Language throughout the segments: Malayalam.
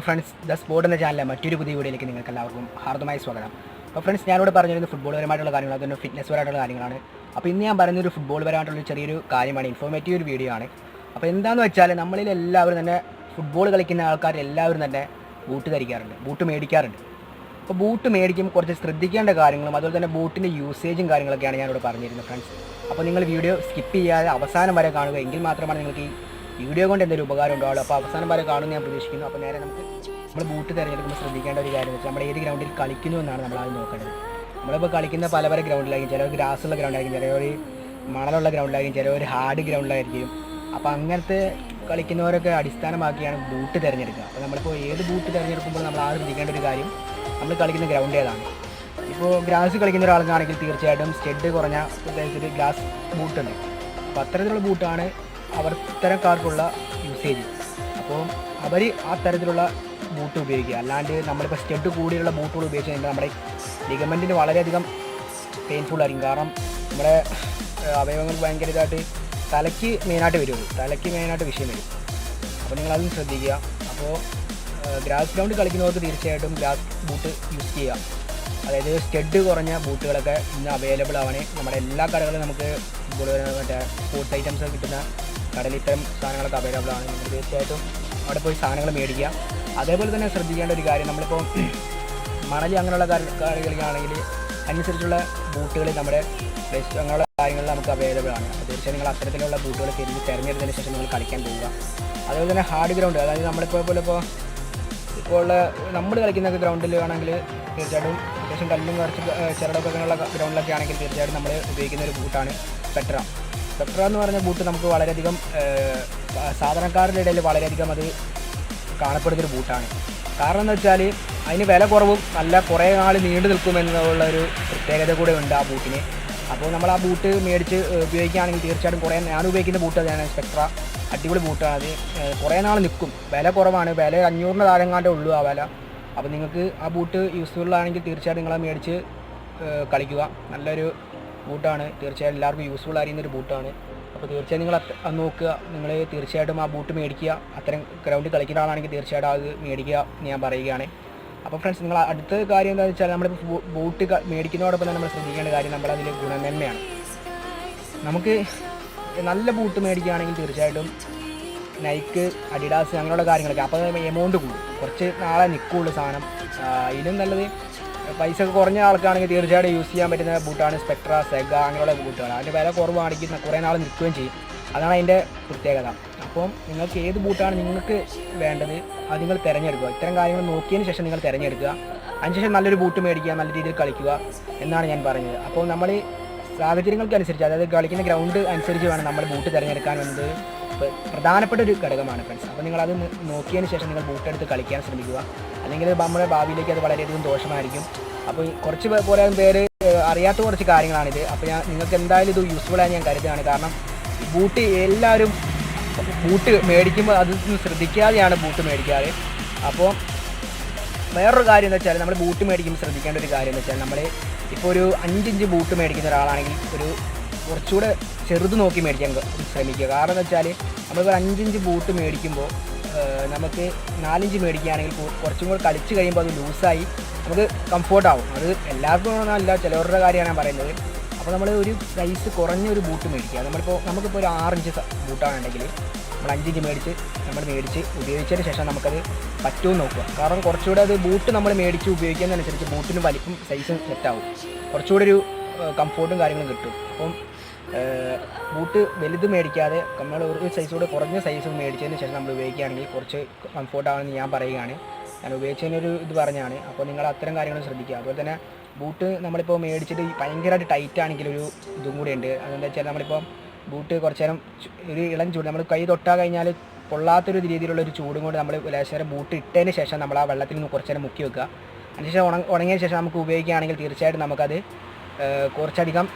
ഫ്രണ്ട്സ് ദ സ്പോർട്ട് എന്ന ചാനലിലെ മറ്റൊരു പുതിയ വീഡിയോയിലേക്ക് നിങ്ങൾക്ക് എല്ലാവർക്കും ഹാർദമായ സ്വാഗതം. അപ്പോൾ ഫ്രണ്ട്സ് ഞാനിവിടെ പറഞ്ഞിരുന്നത് ഫുട്ബോൾ പരമായിട്ടുള്ള കാര്യങ്ങൾ അതുപോലെ ഫിറ്റ്നസ് പരമായിട്ടുള്ള കാര്യങ്ങളാണ്. അപ്പോൾ ഇന്ന് ഞാൻ പറയുന്ന ഫുട്ബോൾ പരമായിട്ടുള്ള ചെറിയൊരു കാര്യമാണ്. ഇൻഫോർമേറ്റീവ് ഒരു വീഡിയോ ആണ്. അപ്പോൾ എന്താണെന്ന് വെച്ചാൽ നമ്മളിൽ എല്ലാവരും തന്നെ ഫുട്ബോൾ കളിക്കുന്ന ആൾക്കാർ എല്ലാവരും തന്നെ ബൂട്ട് ധരിക്കാറുണ്ട്. ബൂട്ട് മേടിക്കാറുണ്ട്. അപ്പോൾ ബൂട്ട് മേടിക്കുമ്പോൾ കുറച്ച് ശ്രദ്ധിക്കേണ്ട കാര്യങ്ങളും അതുപോലെ തന്നെ ബൂട്ടിന്റെ യൂസേജും കാര്യങ്ങളൊക്കെയാണ് ഞാനിവിടെ പറഞ്ഞിരുന്നത് ഫ്രണ്ട്സ് അപ്പോൾ നിങ്ങൾ വീഡിയോ സ്കിപ്പ് ചെയ്യാതെ അവസാനം വരെ കാണുക. എങ്കിൽ മാത്രമാണ് നിങ്ങൾക്ക് ഈ വീഡിയോ കൊണ്ട് എന്തെങ്കിലും ഉപകാരം ഉണ്ടാവുള്ളൂ അപ്പോൾ അവസാനം വരെ കാണുമെന്ന് ഞാൻ പ്രതീക്ഷിക്കുന്നു. അപ്പോൾ നേരെ നമുക്ക് നമ്മൾ ബൂട്ട് തിരഞ്ഞെടുക്കുമ്പോൾ ശ്രദ്ധിക്കേണ്ട ഒരു കാര്യം വെച്ചാൽ നമ്മൾ ഏത് ഗ്രൗണ്ടിൽ കളിക്കുന്നു എന്നാണ് നമ്മൾ ആദ്യം നോക്കേണ്ടത്. നമ്മളിപ്പോൾ കളിക്കുന്ന പല പല ഗ്രൗണ്ടിലായിരിക്കും ചിലവർ ഗ്രാസുള്ള ഗ്രൗണ്ടായിരിക്കും ചിലവർ മണലുള്ള ഗ്രൗണ്ടിലായിരിക്കും ചിലവർ ഹാർഡ് ഗ്രൗണ്ടിലായിരിക്കും അപ്പോൾ അങ്ങനത്തെ കളിക്കുന്നവരൊക്കെ അടിസ്ഥാനമാക്കിയാണ് ബൂട്ട് തിരഞ്ഞെടുക്കുക. അപ്പോൾ നമ്മളിപ്പോൾ ഏത് ബൂട്ട് തിരഞ്ഞെടുക്കുമ്പോൾ നമ്മൾ ആദ്യം ശ്രദ്ധിക്കേണ്ട ഒരു കാര്യം നമ്മൾ കളിക്കുന്ന ഗ്രൗണ്ട് ഏതാണ്? ഇപ്പോൾ ഗ്രാസ് കളിക്കുന്ന ഒരാൾക്കാണെങ്കിൽ തീർച്ചയായിട്ടും സ്റ്റെഡ് കുറഞ്ഞ പ്രത്യേകിച്ച് ഗ്ലാസ് ബൂട്ടുണ്ട് അപ്പോൾ അത്തരത്തിലുള്ള ബൂട്ടാണ് അവർ ഇത്തരക്കാർക്കുള്ള യൂസേജ് അപ്പോൾ അവർ ആ തരത്തിലുള്ള ബൂട്ട് ഉപയോഗിക്കുക. അല്ലാണ്ട് നമ്മളിപ്പോൾ സ്റ്റെഡ് കൂടിയുള്ള ബൂട്ടുകൾ ഉപയോഗിച്ച് കഴിഞ്ഞാൽ നമ്മുടെ ലിഗമെന്റിന് വളരെയധികം പെയിൻഫുൾ ആയിരിക്കും. കാരണം നമ്മുടെ അവയവങ്ങൾ ഭയങ്കര ഇതായിട്ട് തലയ്ക്ക് മെയിനായിട്ട് വരുള്ളൂ തലയ്ക്ക് മെയിനായിട്ട് വിഷയം വരും. അപ്പോൾ നിങ്ങളതും ശ്രദ്ധിക്കുക. അപ്പോൾ ഗ്രാസ് ഗ്രൗണ്ട് കളിക്കുന്നവർക്ക് തീർച്ചയായിട്ടും ഗ്രാസ് ബൂട്ട് യൂസ് ചെയ്യുക. അതായത് സ്റ്റെഡ് കുറഞ്ഞ ബൂട്ടുകളൊക്കെ ഇന്ന് അവൈലബിൾ ആവണേ നമ്മുടെ എല്ലാ കടകളിലും നമുക്ക് ഫുട്ബോൾ മറ്റേ സ്പോർട്സ് ഐറ്റംസ് കിട്ടുന്ന കടയിൽ ഇത്തരം സാധനങ്ങളൊക്കെ അവൈലബിൾ ആണ്. നിങ്ങൾ തീർച്ചയായിട്ടും അവിടെ പോയി സാധനങ്ങൾ മേടിക്കുക. അതേപോലെ തന്നെ ശ്രദ്ധിക്കേണ്ട ഒരു കാര്യം നമ്മളിപ്പോൾ മണലി അങ്ങനെയുള്ള കാര്യ- കളികളാണെങ്കിൽ അനുസരിച്ചുള്ള ബൂട്ടുകൾ നമ്മുടെ ബെസ്റ്റ് അങ്ങനെയുള്ള കാര്യങ്ങൾ നമുക്ക് അവൈലബിൾ ആണ്. തീർച്ചയായും നിങ്ങൾ അത്തരത്തിലുള്ള ബൂട്ടുകൾ തിരിഞ്ഞ് തിരഞ്ഞെടുത്തതിന് ശേഷം നിങ്ങൾ കളിക്കാൻ പോവുക. അതേപോലെ തന്നെ ഹാർഡ് ഗ്രൗണ്ട് അതായത് നമ്മളിപ്പോൾ പോലെ ഇപ്പോൾ ഇപ്പോൾ ഉള്ള നമ്മൾ കളിക്കുന്ന ഗ്രൗണ്ടിൽ ആണെങ്കിൽ തീർച്ചയായിട്ടും അത്യാവശ്യം കല്ലും കുറച്ച് ചെറുടൊക്കെ ഉള്ള ഗ്രൗണ്ടിലൊക്കെ ആണെങ്കിൽ തീർച്ചയായിട്ടും നമ്മൾ ഉപയോഗിക്കുന്ന ഒരു ബൂട്ടാണ് പെട്ര. പെട്ര എന്ന് പറഞ്ഞ ബൂട്ട് നമുക്ക് വളരെയധികം സാധാരണക്കാരുടെ ഇടയിൽ വളരെയധികം അത് കാണപ്പെടുന്നൊരു ബൂട്ടാണ്. കാരണം എന്ന് വെച്ചാൽ അതിന് വില കുറവും നല്ല കുറേ നാൾ നീണ്ടു നിൽക്കുമെന്നുള്ള ഒരു പ്രത്യേകത കൂടെ ഉണ്ട് ആ ബൂട്ടിന്. അപ്പോൾ നമ്മൾ ആ ബൂട്ട് മേടിച്ച് ഉപയോഗിക്കുകയാണെങ്കിൽ തീർച്ചയായിട്ടും കുറേ ഞാൻ ഉപയോഗിക്കുന്ന ബൂട്ട് അതാണ് സ്പെക്ട്ര. അടിപൊളി ബൂട്ടാണ് അത്. കുറേ നാൾ നിൽക്കും. വില കുറവാണ്. വില അഞ്ഞൂറിന് താഴെങ്ങാണ്ടേ ഉള്ളൂ ആ വില. അപ്പോൾ നിങ്ങൾക്ക് ആ ബൂട്ട് യൂസ്ഫുൾ ആണെങ്കിൽ തീർച്ചയായിട്ടും നിങ്ങളെ മേടിച്ച് കളിക്കുക. നല്ലൊരു ബൂട്ടാണ്. തീർച്ചയായും എല്ലാവർക്കും യൂസ്ഫുൾ ആയിരുന്ന ഒരു ബൂട്ടാണ്. അപ്പോൾ തീർച്ചയായും നിങ്ങൾ അത് നോക്കുക. നിങ്ങൾ തീർച്ചയായിട്ടും ആ ബൂട്ട് മേടിക്കുക. അത്തരം ഗ്രൗണ്ടിൽ കളിക്കുന്ന ആളാണെങ്കിൽ തീർച്ചയായിട്ടും അത് മേടിക്കുക എന്ന് ഞാൻ പറയുകയാണ്. അപ്പോൾ ഫ്രണ്ട്സ് നിങ്ങൾ അടുത്ത കാര്യം എന്താണെന്ന് വെച്ചാൽ നമ്മളിപ്പോൾ ബൂട്ട് മേടിക്കുന്നതോടൊപ്പം തന്നെ നമ്മൾ ശ്രദ്ധിക്കേണ്ട കാര്യം നമ്മളതിൽ ഗുണമേന്മയാണ് നമുക്ക് നല്ല ബൂട്ട് മേടിക്കുകയാണെങ്കിൽ തീർച്ചയായിട്ടും നൈക്ക് അഡിഡാസ് അങ്ങനെയുള്ള കാര്യങ്ങളൊക്കെ അപ്പോൾ എമൗണ്ട് കൂടും. കുറച്ച് നാളെ നിൽക്കുള്ളൂ സാധനം. അതിലും നല്ലത് പൈസ കുറഞ്ഞ ആൾക്കാണെങ്കിൽ തീർച്ചയായിട്ടും യൂസ് ചെയ്യാൻ പറ്റുന്ന ബൂട്ടാണ് സ്പെക്ട്ര സെഗ അങ്ങനെയുള്ള ബൂട്ടുകൾ അതിന്റെ വില കുറവാണെങ്കിൽ കുറേ നാൾ നിൽക്കുകയും ചെയ്യും. അതാണ് അതിന്റെ പ്രത്യേകത. അപ്പം നിങ്ങൾക്ക് ഏത് ബൂട്ടാണ് നിങ്ങൾക്ക് വേണ്ടത് അത് നിങ്ങൾ തിരഞ്ഞെടുക്കുക. ഇത്തരം കാര്യങ്ങൾ നോക്കിയതിന് ശേഷം നിങ്ങൾ തിരഞ്ഞെടുക്കുക. അതിനുശേഷം നല്ലൊരു ബൂട്ട് മേടിക്കുക നല്ല രീതിയിൽ കളിക്കുക എന്നാണ് ഞാൻ പറഞ്ഞത്. അപ്പോൾ നമ്മൾ സാഹചര്യങ്ങൾക്ക് അനുസരിച്ച് അതായത് കളിക്കുന്ന ഗ്രൗണ്ട് അനുസരിച്ച് വേണം നമ്മൾ ബൂട്ട് തിരഞ്ഞെടുക്കാൻ എന്നത്. പ്രധാനപ്പെട്ട ഒരു ഘടകമാണ് ഫ്രണ്ട്സ് അപ്പോൾ നിങ്ങളത് നോക്കിയതിന് ശേഷം നിങ്ങൾ ബൂട്ടെടുത്ത് കളിക്കാൻ ശ്രമിക്കുക. അല്ലെങ്കിൽ നമ്മുടെ ഭാവിയിലേക്ക് അത് വളരെയധികം ദോഷമായിരിക്കും. അപ്പോൾ കുറച്ച് കുറേ പേര് അറിയാത്ത കുറച്ച് കാര്യങ്ങളാണിത്. അപ്പോൾ ഞാൻ നിങ്ങൾക്ക് എന്തായാലും ഇത് യൂസ്ഫുൾ ആയി ഞാൻ കരുതുകയാണ്. കാരണം ബൂട്ട് എല്ലാവരും ബൂട്ട് മേടിക്കുമ്പോൾ അത് ശ്രദ്ധിക്കാതെയാണ് ബൂട്ട് മേടിക്കാറ്. അപ്പോൾ വേറൊരു കാര്യം എന്ന് വെച്ചാൽ നമ്മൾ ബൂട്ട് മേടിക്കുമ്പോൾ ശ്രദ്ധിക്കേണ്ട ഒരു കാര്യം എന്ന് വെച്ചാൽ നമ്മൾ ഇപ്പോൾ ഒരു അഞ്ചിഞ്ച് ബൂട്ട് മേടിക്കുന്ന ഒരാളാണെങ്കിൽ ഒരു കുറച്ചുകൂടെ ചെറുത് നോക്കി മേടിക്കാൻ ശ്രമിക്കുക. കാരണം എന്ന് വെച്ചാൽ നമ്മളിപ്പോൾ അഞ്ചിഞ്ച് ബൂട്ട് മേടിക്കുമ്പോൾ നമുക്ക് നാലിഞ്ച് മേടിക്കുകയാണെങ്കിൽ കുറച്ചും കൂടി കളിച്ച് കഴിയുമ്പോൾ അത് ലൂസായി നമുക്ക് കംഫോർട്ടാവും അത് എല്ലാവർക്കും അല്ല ചിലവരുടെ കാര്യമാണ് ഞാൻ പറയുന്നത്. അപ്പോൾ നമ്മൾ ഒരു സൈസ് കുറഞ്ഞ ഒരു ബൂട്ട് മേടിക്കുക. നമ്മളിപ്പോൾ നമുക്കിപ്പോൾ ഒരു ആറിഞ്ച് ബൂട്ടാണെന്നുണ്ടെങ്കിൽ നമ്മൾ അഞ്ചിഞ്ച് മേടിച്ച് നമ്മൾ മേടിച്ച് ഉപയോഗിച്ചതിന് ശേഷം നമുക്കത് പറ്റുമെന്ന് നോക്കുക. കാരണം കുറച്ചുകൂടെ അത് ബൂട്ട് നമ്മൾ മേടിച്ച് ഉപയോഗിക്കുന്നതനുസരിച്ച് ബൂട്ടിന് വലിപ്പം സൈസും സെറ്റാവും കുറച്ചുകൂടെ ഒരു കംഫോർട്ടും കാര്യങ്ങളും കിട്ടും. അപ്പം ബൂട്ട് വലുത് മേടിക്കാതെ നമ്മൾ ഒരു സൈസോടെ കുറഞ്ഞ സൈസ് മേടിച്ചതിന് ശേഷം നമ്മൾ ഉപയോഗിക്കുകയാണെങ്കിൽ കുറച്ച് കംഫോർട്ടാണെന്ന് ഞാൻ പറയുകയാണ്. ഞാൻ ഉപയോഗിച്ചതിനൊരു ഇത് പറഞ്ഞാണ്. അപ്പോൾ നിങ്ങൾ അത്തരം കാര്യങ്ങൾ ശ്രദ്ധിക്കുക. അതുപോലെ തന്നെ ബൂട്ട് നമ്മളിപ്പോൾ മേടിച്ചിട്ട് ഭയങ്കരമായിട്ട് ടൈറ്റ് ആണെങ്കിൽ ഒരു ഇതും കൂടി ഉണ്ട്. അതെന്താ വെച്ചാൽ നമ്മളിപ്പോൾ ബൂട്ട് കുറച്ച് നേരം ഒരു ഇളം ചൂട് നമ്മൾ കൈ തൊട്ടാ കഴിഞ്ഞാൽ പൊള്ളാത്തൊരു രീതിയിലുള്ള ഒരു ചൂടും കൊണ്ട് നമ്മൾ ലേശം ബൂട്ട് ഇട്ടതിന് ശേഷം നമ്മൾ ആ വെള്ളത്തിൽ നിന്ന് കുറച്ച് നേരം മുക്കി വെക്കുക. അതിനുശേഷം ഉണങ്ങിയ ശേഷം നമുക്ക് ഉപയോഗിക്കുകയാണെങ്കിൽ തീർച്ചയായിട്ടും നമുക്കത് കുറച്ചധികം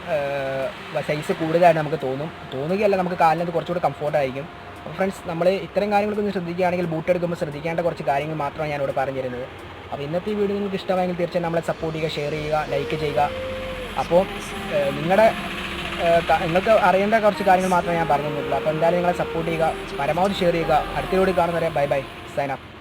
സൈസ് കൂടുതലായിട്ട് നമുക്ക് തോന്നും. തോന്നുകയല്ല നമുക്ക് കാലിനത് കുറച്ചുകൂടി കംഫോർട്ടായിരിക്കും അപ്പോൾ ഫ്രണ്ട്സ് നമ്മൾ ഇത്തരം കാര്യങ്ങളൊക്കെ ഒന്ന് ശ്രദ്ധിക്കുകയാണെങ്കിൽ ബൂട്ട് എടുക്കുമ്പോൾ ശ്രദ്ധിക്കേണ്ട കുറച്ച് കാര്യങ്ങൾ മാത്രമാണ് ഞാനിവിടെ പറഞ്ഞു തരുന്നത് അപ്പോൾ ഇന്നത്തെ വീഡിയോ നിങ്ങൾക്ക് ഇഷ്ടമായെങ്കിൽ തീർച്ചയായും നമ്മളെ സപ്പോർട്ട് ചെയ്യുക ഷെയർ ചെയ്യുക ലൈക്ക് ചെയ്യുക. അപ്പോൾ നിങ്ങളുടെ നിങ്ങൾക്ക് അറിയേണ്ട കുറച്ച് കാര്യങ്ങൾ മാത്രമേ ഞാൻ പറഞ്ഞു തന്നിട്ടുള്ളൂ അപ്പോൾ എന്തായാലും നിങ്ങളെ സപ്പോർട്ട് ചെയ്യുക പരമാവധി ഷെയർ ചെയ്യുക. അടുത്ത വീഡിയോ കാണുന്നവരെ ബൈ ബൈ സൈൻ അപ്പ്